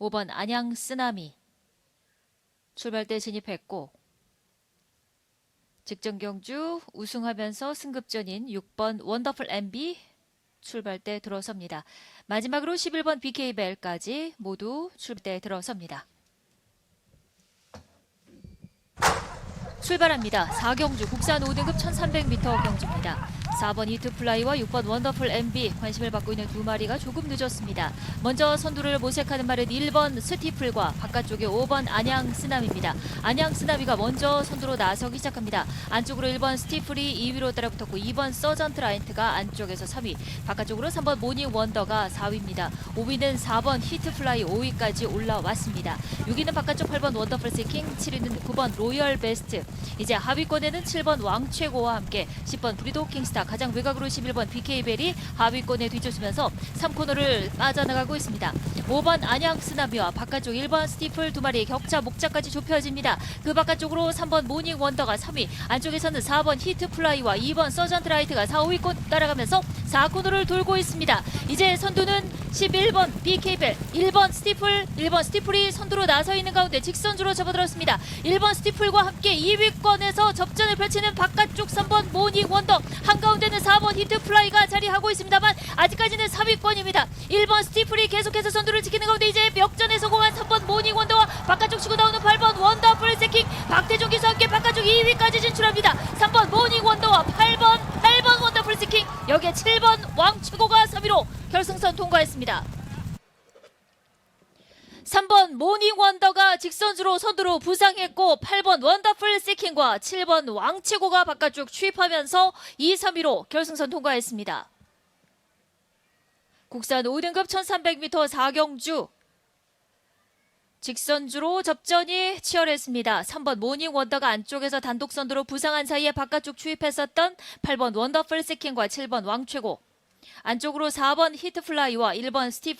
5번 안양 쓰나미 출발대 진입했고 직전 경주 우승하면서 승급전인 6번 원더풀 MB 출발대 들어섭니다. 마지막으로 11번 BK벨까지 모두 출발대 들어섭니다. 출발합니다. 4경주 국산 5등급 1300m 경주입니다. 4번 히트플라이와 6번 원더풀 MB 관심을 받고 있는 두 마리가 조금 늦었습니다. 먼저 선두를 모색하는 말은 1번 스티플과 바깥쪽에 5번 안양 쓰나미입니다. 안양 쓰나미가 먼저 선두로 나서기 시작합니다. 안쪽으로 1번 스티플이 2위로 따라붙었고 2번 서전트 라인트가 안쪽에서 3위, 바깥쪽으로 3번 모닝 원더가 4위입니다. 5위는 4번 히트플라이 5위까지 올라왔습니다. 6위는 바깥쪽 8번 원더풀 시킹, 7위는 9번 로열 베스트, 이제 하위권에는 7번 왕최고와 함께 10번 브리도 킹스타 가장 외곽으로 11번 BK벨이 하위권에 뒤쫓으면서 3코너를 빠져나가고 있습니다. 5번 안양 쓰나미와 바깥쪽 1번 스티플 두 마리의 격차 목차까지 좁혀집니다. 그 바깥쪽으로 3번 모닝 원더가 3위, 안쪽에서는 4번 히트 플라이와 2번 서전트 라이트가 4, 5위권 따라가면서 4코너를 돌고 있습니다. 이제 선두는 11번 BK벨, 1번 스티플, 1번 스티플이 선두로 나서 있는 가운데 직선주로 접어들었습니다. 1번 스티플과 함께 2위권에서 접전을 펼치는 바깥쪽 3번 모닝 원더, 한가운데는 4번 히트 플라이가 자리하고 있습니다만 아직까지는 4위권입니다. 1번 스티플이 계속해서 선두를 지키는 가운데 이제 역전에 성공한 3번 모닝 원더와 바깥쪽 치고 나오는 8번 원더풀 세킹 박대종 기수와 함께 바깥쪽 2위까지 진출합니다. 3번 모닝 원더와 8번 8번 원더풀 세킹 여기에 7번 왕최고가 3위로 결승선 통과했습니다. 3번 모닝 원더가 직선주로 선두로 부상했고 8번 원더풀 시킹과 7번 왕치고가 바깥쪽 추입하면서 2, 3위로 결승선 통과했습니다. 국산 5등급 1300m 4경주 직선주로 접전이 치열했습니다. 3번 모닝 원더가 안쪽에서 단독 선두로 부상한 사이에 바깥쪽 추입했었던 8번 원더풀 시킹과 7번 왕최고 안쪽으로 4번 히트플라이와 1번 스티프